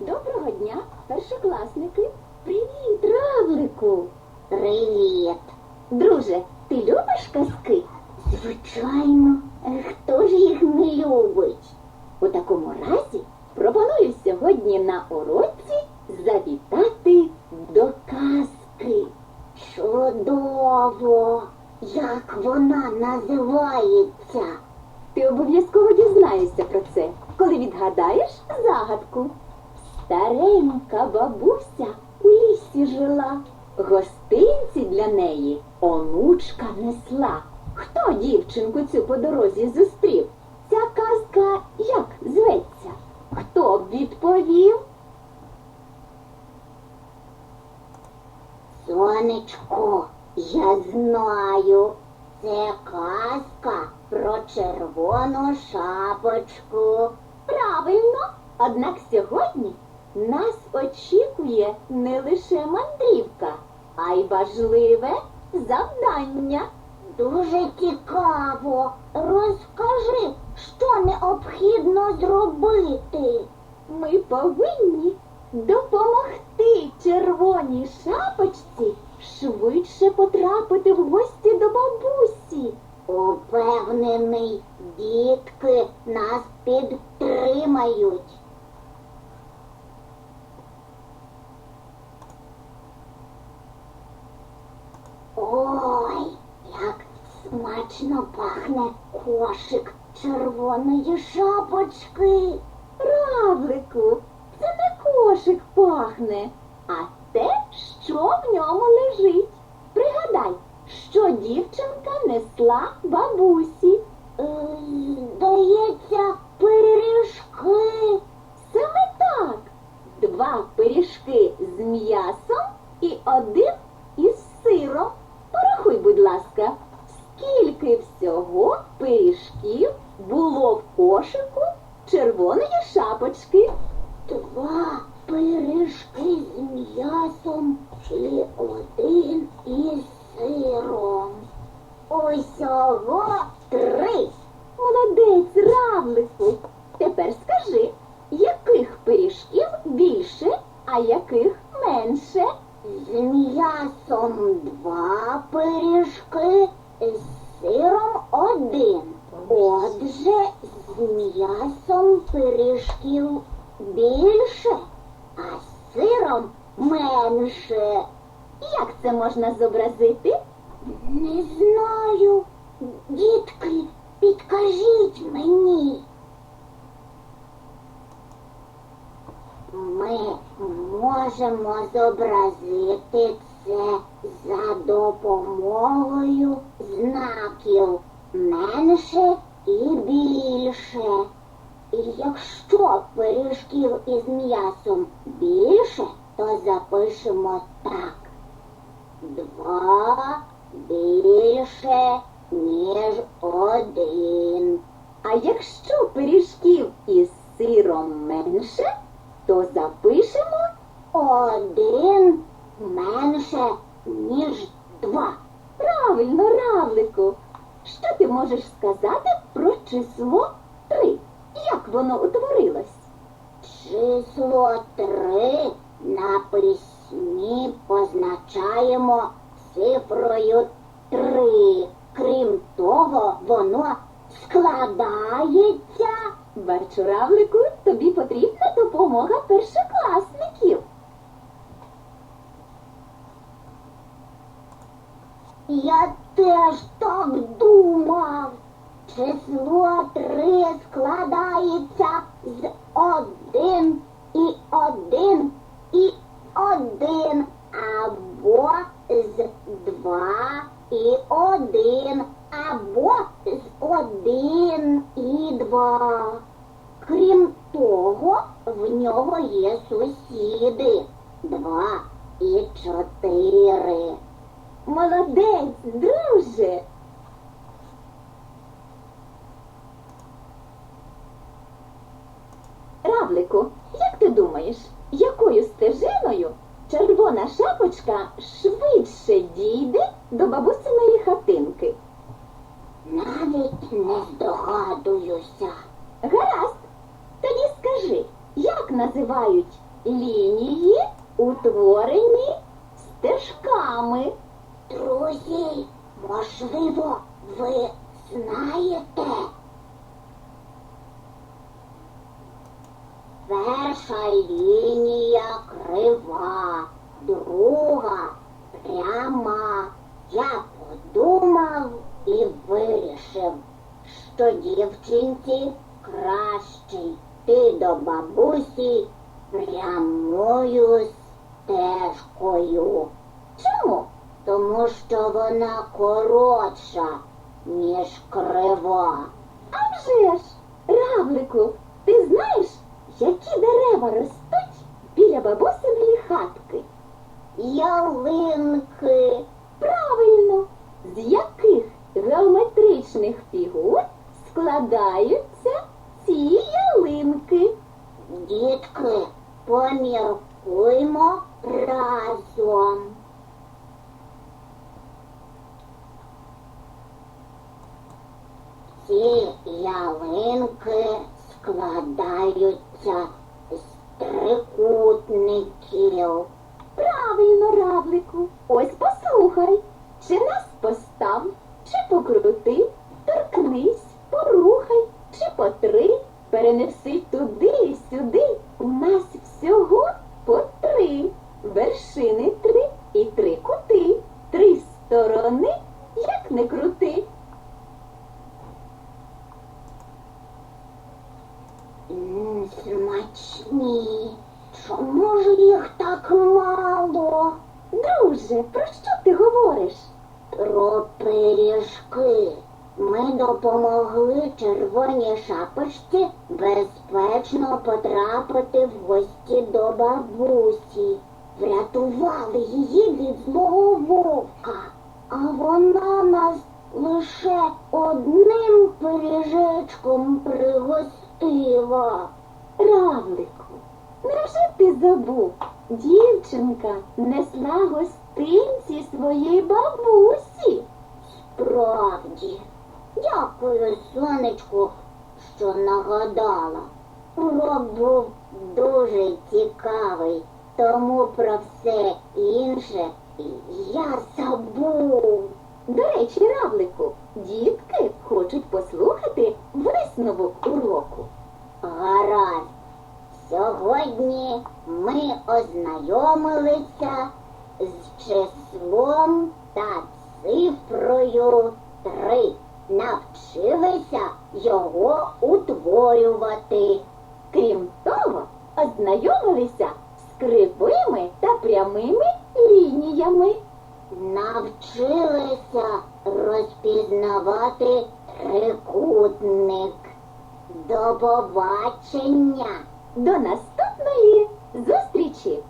Доброго дня, першокласники. Привіт, равлику. Привіт. Друже, ти любиш казки? Звичайно, хто ж їх не любить? У такому разі пропоную сьогодні на уроці завітати до казки. Чудово. Як вона називається? Ти обов'язково дізнаєшся про це, коли відгадаєш загадку. Старенька бабуся у лісі жила, гостинці для неї онучка несла. Хто дівчинку цю по дорозі зустрів? Ця казка як зветься? Хто б відповів? Сонечко, я знаю. Це казка про червону шапочку. Правильно, однак сьогодні нас очікує не лише мандрівка, а й важливе завдання. Дуже цікаво. Розкажи, що необхідно зробити. Ми повинні допомогти червоній шапочці швидше потрапити в гості до бабусі. Упевнений, дітки нас підтримають. Ой, як смачно пахне кошик червоної шапочки. Равлику, це не кошик пахне, а те, що в ньому лежить. Пригадай, що дівчинка несла бабусі. Е, Здається, пиріжки. Саме так. Два пиріжки з м'ясом і один із сиром. Порахуй, будь ласка, скільки всього пиріжків було в кошику червоної шапочки. Два пиріжки з м'ясом і один із сиром. Усього три. Молодець, равлику. Тепер скажи, яких пиріжків більше, а яких менше? З м'ясом два пиріжки, з сиром один. Отже, з м'ясом пиріжків більше, а з сиром менше. Як це можна зобразити? Не знаю. Дітки, підкажіть мені. Ми можемо зобразити це за допомогою знаків менше і більше. І якщо пиріжків із м'ясом більше, то запишемо так. Два більше, ніж один. А якщо пиріжків із сиром менше, то запишемо Один менше, ніж два. Ти можеш сказати про число три? Як воно утворилось? Число три на письмі позначаємо цифрою три. Крім того, воно складається. Бачу, равлику, тобі потрібна допомога першокласників. Я теж так думав. Число три складається з один і один і один або з два і один або з один і два. Крім того, в нього є сусіди два і чотири. Молодець, друже. Равлику, як ти думаєш, якою стежиною червона шапочка швидше дійде до бабусиної хатинки? Навіть не здогадуюся. Гаразд. Тоді скажи, як називають лінії, утворені стежками. Друзі, можливо, ви знаєте. Перша лінія крива, друга пряма. Я подумав і вирішив, що дівчинці краще йти до бабусі прямою стежкою. Чому? Тому що вона коротша, ніж крива. А вже ж, равлику, ти знаєш, які дерева ростуть біля бабусиної хатки? Ялинки. Правильно, з яких геометричних фігур складаються ці ялинки? Дітки, поміркуймо разом. Ці ялинки складаються з трикутників. Правильно, равлику. Ось послухай, чи нас постав, чи покрути, торкнись, порухай, чи потри, перенеси туди і сюди. У нас всього по три вершини три кути, три сторони, як не крути. М, Смачні. Чому ж їх так мало? Друже, про що ти говориш? Про пиріжки. Ми допомогли червоній шапочці безпечно потрапити в гості до бабусі. Врятували її від злого вовка, а вона нас лише одним пиріжечком пригостила. Равлику, невже ти забув? Дівчинка несла гостинці своїй бабусі. Справді, дякую, сонечку, що нагадала. Урок був дуже цікавий, тому про все інше я забув. До речі, Равлику, дітки хочуть послухати висновок уроку. Гаразд. Сьогодні ми ознайомилися з числом та цифрою три. Навчилися його утворювати. Крім того, ознайомилися з кривими та прямими лініями. Навчилися розпізнавати трикутник. До побачення! До наступної зустрічі!